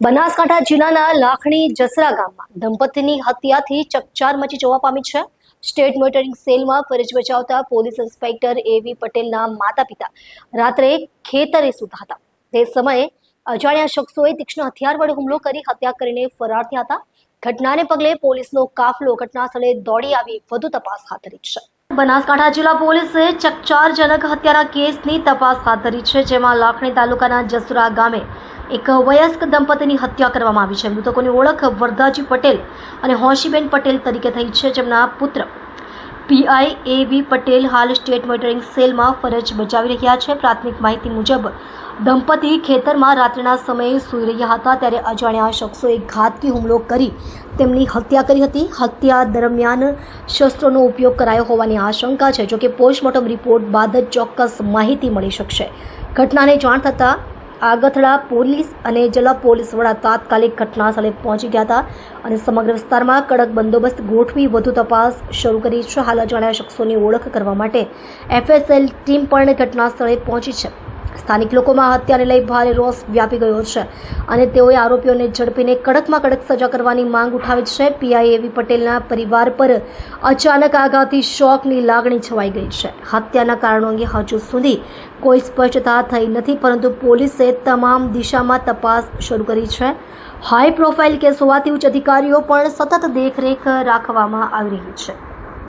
બનાસકાંઠા જિલ્લાના લાખણી જસરા ગામમાં દંપતીની હત્યાથી ચકચાર મચી જોવા પામી છે. સ્ટેટ મોનિટરિંગ સેલમાં ફરજ બજાવતા પોલીસ ઇન્સ્પેક્ટર એવી પટેલના માતા પિતા રાત્રે ખેતરે સૂતા હતા. તે સમયે અજાણ્યા શખ્સોએ તીક્ષ્ણ હથિયાર વડે હુમલો કરી હત્યા કરીને ફરાર થયા હતા. ઘટનાને પગલે પોલીસનો કાફલો ઘટના સ્થળે દોડી આવી વધુ તપાસ હાથ ધરી છે. બનાસકાંઠા જિલ્લા પોલીસે ચકચારજનક હત્યાના કેસની તપાસ હાથ ધરી છે, જેમાં લાખણી તાલુકાના જસુરા ગામે એક વયસ્ક દંપતીની હત્યા કરવામાં આવી છે. મૃતકોની ઓળખ વરદાજી પટેલ અને હોશીબેન પટેલ તરીકે થઈ છે, જેમના પુત્ર પીઆઈ એ વી પટેલ હાલ સ્ટેટ મોનિટરિંગ સેલમાં ફરજ બજાવી રહ્યા છે. પ્રાથમિક માહિતી મુજબ, દંપતી ખેતરમાં રાત્રિના સમયે સૂઈ રહ્યા હતા ત્યારે અજાણ્યા શખ્સોએ ઘાતકી હુમલો કરી તેમની હત્યા કરી હતી. હત્યા દરમિયાન શસ્ત્રોનો ઉપયોગ કરાયો હોવાની આશંકા છે. જોકે પોસ્ટમોર્ટમ રિપોર્ટ બાદ જ ચોક્કસ માહિતી મળી શકશે. ઘટનાને જાણ થતાં આગથડા પોલીસ અને જિલ્લા પોલીસ વડા તાત્કાલિક ઘટના સ્થળે પહોંચી ગયા હતા અને સમગ્ર વિસ્તારમાં કડક બંદોબસ્ત ગોઠવી વધુ તપાસ શરૂ કરી છે. હાલ અજાણ્યા શખ્સોની ઓળખ કરવા માટે એફએસએલ ટીમ પણ ઘટના સ્થળે પહોંચી છે. સ્થાનિક લોકોમાં હત્યાને લઈ ભારે રોષ વ્યાપી ગયો છે. અને તેઓએ આરોપીઓને ઝડપીને કડકમાં કડક સજા કરવાની માંગ ઉઠાવી છે. પીઆઈ એવી પટેલના પરિવાર પર અચાનક આઘાતથી શોકની લાગણી છવાઈ ગઈ છે. હત્યાના કારણો અંગે હજુ સુધી કોઈ સ્પષ્ટતા થઈ નથી, પરંતુ પોલીસે તમામ દિશામાં તપાસ શરૂ કરી છે. હાઈ પ્રોફાઇલ કેસ હોવાથી ઉચ્ચ અધિકારીઓ પણ સતત દેખરેખ રાખવામાં આવી રહી છે.